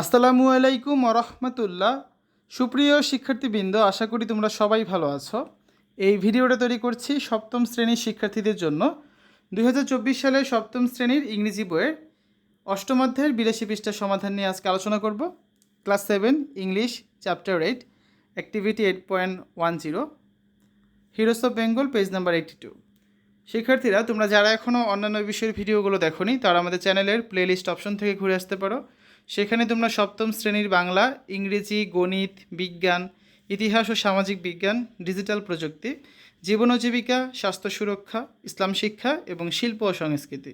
আসসালামু আলাইকুম রহমতুল্লাহ। সুপ্রিয় শিক্ষার্থীবৃন্দ, আশা করি তোমরা সবাই ভালো আছো। এই ভিডিওটা তৈরি করছি সপ্তম শ্রেণির শিক্ষার্থীদের জন্য। দুই হাজার চব্বিশ সালে সপ্তম শ্রেণির ইংরেজি বইয়ের অষ্টম অধ্যায়ের বিরাশি পৃষ্ঠার সমাধান নিয়ে আজকে আলোচনা করব। Class seven, English, chapter eight, activity eight point one zero, heroes of Bengal, page number eighty two. শিক্ষার্থীরা, তোমরা যারা এখনও অন্যান্য বিষয়ের ভিডিওগুলো দেখোনি, তারা আমাদের চ্যানেলের প্লেলিস্ট অপশন থেকে ঘুরে আসতে পারো। সেখানে তোমরা সপ্তম শ্রেণির বাংলা, ইংরেজি, গণিত, বিজ্ঞান, ইতিহাস ও সামাজিক বিজ্ঞান, ডিজিটাল প্রযুক্তি, জীবন ও জীবিকা, স্বাস্থ্য সুরক্ষা, ইসলাম শিক্ষা এবং শিল্প ও সংস্কৃতি।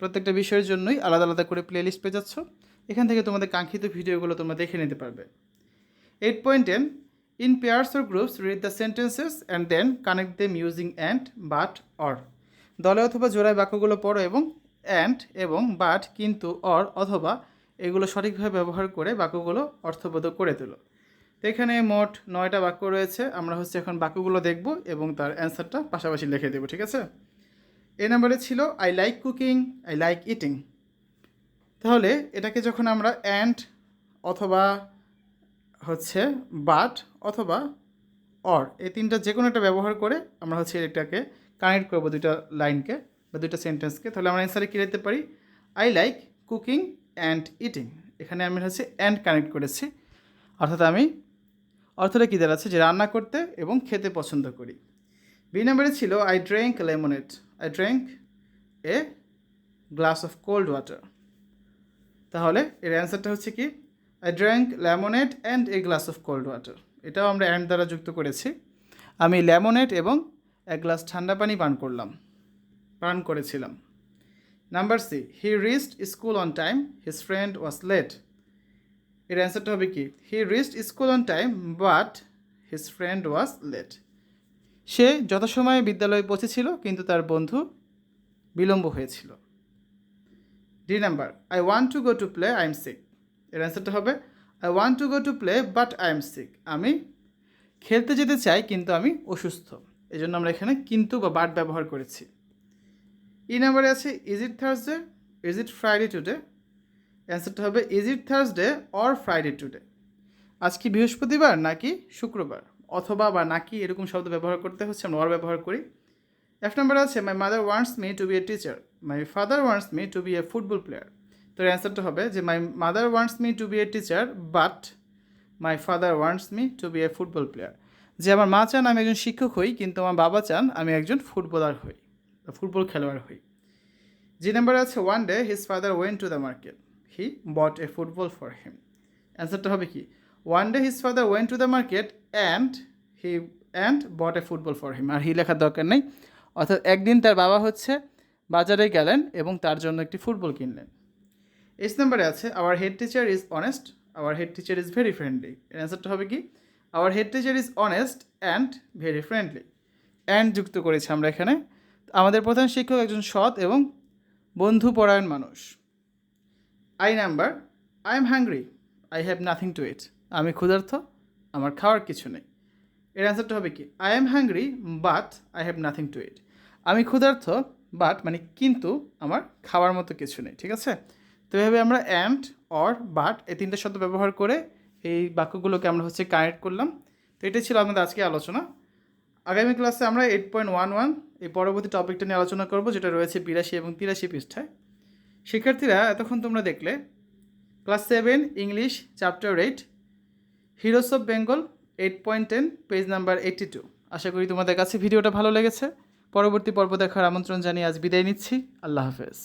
প্রত্যেকটা বিষয়ের জন্যই আলাদা আলাদা করে প্লেলিস্ট পেয়ে যাচ্ছ। এখান থেকে তোমাদের কাঙ্ক্ষিত ভিডিওগুলো তোমরা দেখে নিতে পারবে। Eight point ten in pairs or groups read the sentences and then connect them using and but or দলে অথবা জোড়ায় বাক্যগুলো পড়ো এবং অ্যান্ড এবং বাট কিন্তু অর অথবা এগুলো সঠিকভাবে ব্যবহার করে বাক্যগুলো অর্থবোধক করে তোলো। তো এখানে মোট নয়টা বাক্য রয়েছে, আমরা হচ্ছে এখন বাক্যগুলো দেখব এবং তার অ্যান্সারটা পাশাপাশি লিখে দেবো, ঠিক আছে? এ নাম্বারে ছিল I like cooking I like eating তাহলে এটাকে যখন আমরা অ্যান্ড অথবা হচ্ছে বাট অথবা অর এই তিনটা যে কোনো একটা ব্যবহার করে আমরা হচ্ছে এটাকে কানেক্ট করব দুইটা লাইনকে বা দুইটা সেন্টেন্সকে তাহলে আমরা অ্যান্সারে কী লিখতে পারি? I like cooking and eating এখানে আমি হচ্ছে অ্যান্ড কানেক্ট করেছি। অর্থাৎ আমি অর্থটা কী দাঁড়াচ্ছে যে রান্না করতে এবং খেতে পছন্দ করি। বি নাম্বারে ছিল I drink lemonade I drink a glass of cold water তাহলে এর অ্যান্সারটা হচ্ছে কি? I drink lemonade and a glass of cold water এটাও আমরা অ্যান্ড দ্বারা যুক্ত করেছি। আমি লেমনেড এবং এক গ্লাস ঠান্ডা পানি পান করলাম। পান করেছিলাম। Number C he reached school on time his friend was late এর অ্যান্সারটা হবে কি? He reached school on time but his friend was late সে যথাসময়ে বিদ্যালয়ে পৌঁছেছিল, কিন্তু তার বন্ধু বিলম্ব হয়েছিল। D number I want to go to play I am sick এর অ্যান্সারটা হবে I want to go to play but I am sick আমি খেলতে যেতে চাই, কিন্তু আমি অসুস্থ। এই জন্য আমরা এখানে কিন্তু বা বাট ব্যবহার করেছি। ই নাম্বারে আছে is it Thursday is it Friday today অ্যান্সারটা হবে is it Thursday or Friday today আজ কি বৃহস্পতিবার নাকি শুক্রবার? অথবা বা নাকি এরকম শব্দ ব্যবহার করতে হচ্ছে, আমরা অর ব্যবহার করি। এফ নাম্বার আছে my mother wants me to be a teacher my father wants me to be a football player তো অ্যান্সারটা হবে যে my mother wants me to be a teacher but my father wants me to be a football player যে আমার মা চান, আমি একজন শিক্ষক হই, কিন্তু আমার বাবা চান, আমি একজন ফুটবলার হই। ফুটবল খেলোয়াড় হই। যে নাম্বার আছে one day his father went to the market he bought a football for him অ্যান্সারটা হবে কি? One day his father went to the market and he and bought a football for him R he লেখার দরকার নেই। অর্থাৎ একদিন তার বাবা হচ্ছে বাজারে গেলেন এবং তার জন্য একটি ফুটবল কিনলেন। এস নাম্বারে আছে our head teacher is honest our head teacher is very friendly এর অ্যান্সারটা হবে কি? Our head teacher is honest and very friendly and যুক্ত করেছি আমরা এখানে আমাদের প্রধান শিক্ষক একজন সৎ এবং বন্ধুপরায়ণ মানুষ। I number, I am hungry I have nothing to eat. আমি ক্ষুধার্থ আমার খাওয়ার কিছু নেই। এর অ্যান্সারটা হবে কি? I am hungry but I have nothing to eat. আমি ক্ষুধার্থ বাট মানে কিন্তু আমার খাওয়ার মতো কিছু নেই, ঠিক আছে? তো এভাবে আমরা অ্যান্ড, অর, বাট এই তিনটে শব্দ ব্যবহার করে এই বাক্যগুলোকে আমরা হচ্ছে কানেক্ট করলাম। তো এটাই ছিল আমাদের আজকে আলোচনা। আগামী ক্লাসে আমরা এইট পয়েন্ট ওয়ান ওয়ান এই পরবর্তী টপিকটা নিয়ে আলোচনা করব, যেটা রয়েছে বিরাশি এবং তিরাশি পৃষ্ঠায়। শিক্ষার্থীরা, এতক্ষণ তোমরা দেখলে class seven English chapter eight heroes of Bengal eight point ten page number eighty two আশা করি তোমাদের কাছে ভিডিওটা ভালো লেগেছে। পরবর্তী পর্ব দেখার আমন্ত্রণ জানিয়ে আজ বিদায় নিচ্ছি। আল্লাহ হাফেজ।